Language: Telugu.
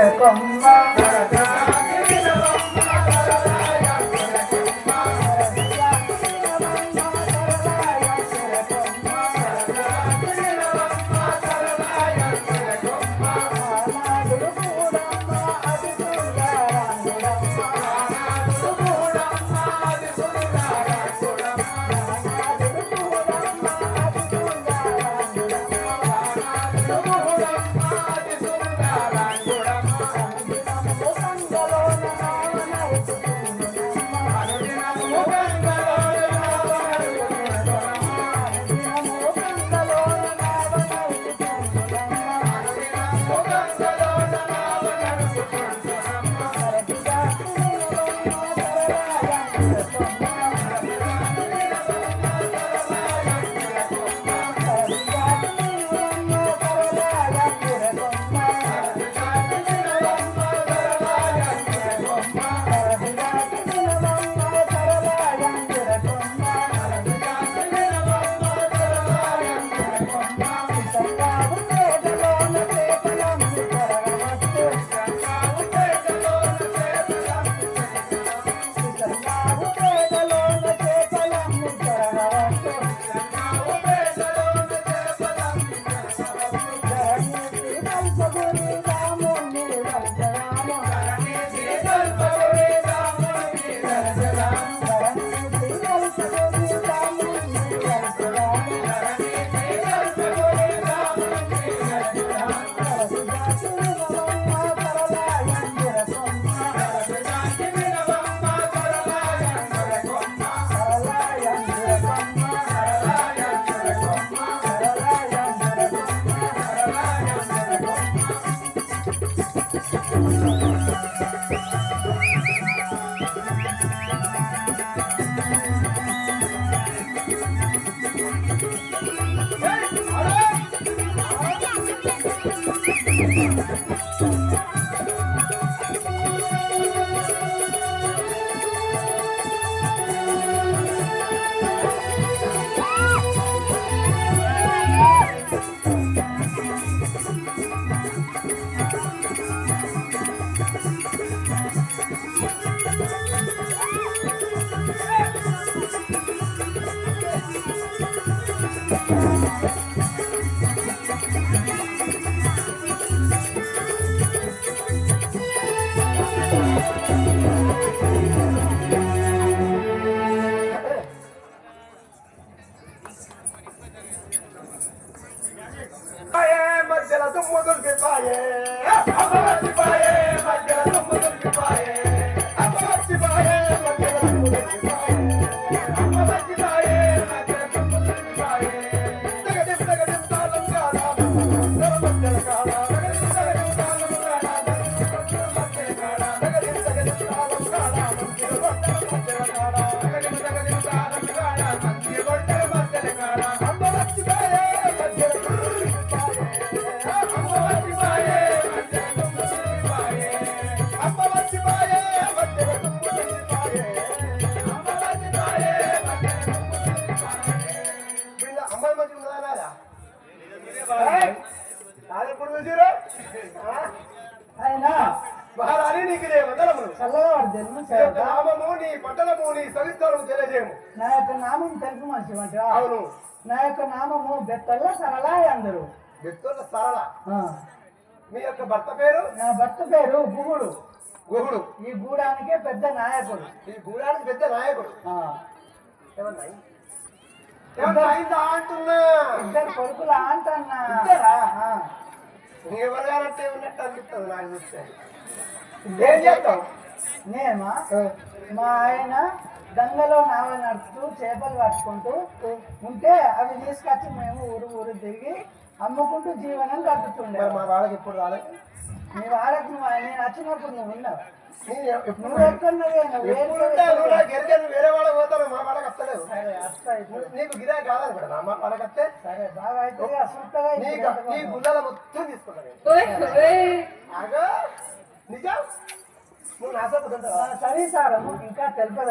Come on, hold on. Hey! Hey! మధ్యల దుమ్ము దులిపిపాయే అమ్మవచ్చిపాయే మధ్యల దుమ్ము దులిపిపాయే అమ్మవచ్చిపాయే మధ్యల దుమ్ము దులిపిపాయే అమ్మవచ్చిపాయే మధ్యల దుమ్ము దులిపిపాయే తగదిం తగదిం తాళం కాడా నవ మధ్యల ఆయన మహారాణి నీకు రే వందనములు. చల్లగా వాడు జన్మ నీ యొక్క నామము నీ పట్టణము నీ సవిస్తరము తెలియజేయము. నా యొక్క నామం తెలుగు మనిషి అవును. నా యొక్క నామము బెత్తల్ల సరళా అందరు. వ్యక్తుల సరళ. మీ యొక్క భర్త పేరు? నా భర్త పేరు గుగుడు గుహుడు. ఈ గూడానికే పెద్ద నాయకుడు. ఈ గూడానికి పెద్ద నాయకుడు. ఏమన్నా అయింది? ఏమన్నా అయిందా అంటున్నా ఇద్దరు కొడుకుల అంటన్నా ఇద్దరా? ఆ. ఎవరిగానంటే ఉన్నట్టు అనిపిస్తుంది నాకు చూస్తే. ఏం చేస్తావు? నేమా మా ఆయన గంగలో నావ నడుపుతూ చేపలు పట్టుకుంటూ ఉంటే అవి తీసుకొచ్చి మేము ఊరు ఊరు తిరిగి అమ్ముకుంటూ జీవనం గడుపుతుండే మా వాళ్ళకి ఎప్పుడు రాలేదు? నీ వాళ్ళకి నువ్వు నేను వచ్చినప్పుడు నువ్వు ఉన్నావు? వేరే వాళ్ళకి పోతాను మా వాళ్ళకి వస్తలేదు. నీకు గిరా కాదని మా వాళ్ళకి వస్తే? నీ మొత్తం తీసుకుంటాను నిజం? నువ్వు నా సొంత సరే సార్ ఇంకా తెలుపు.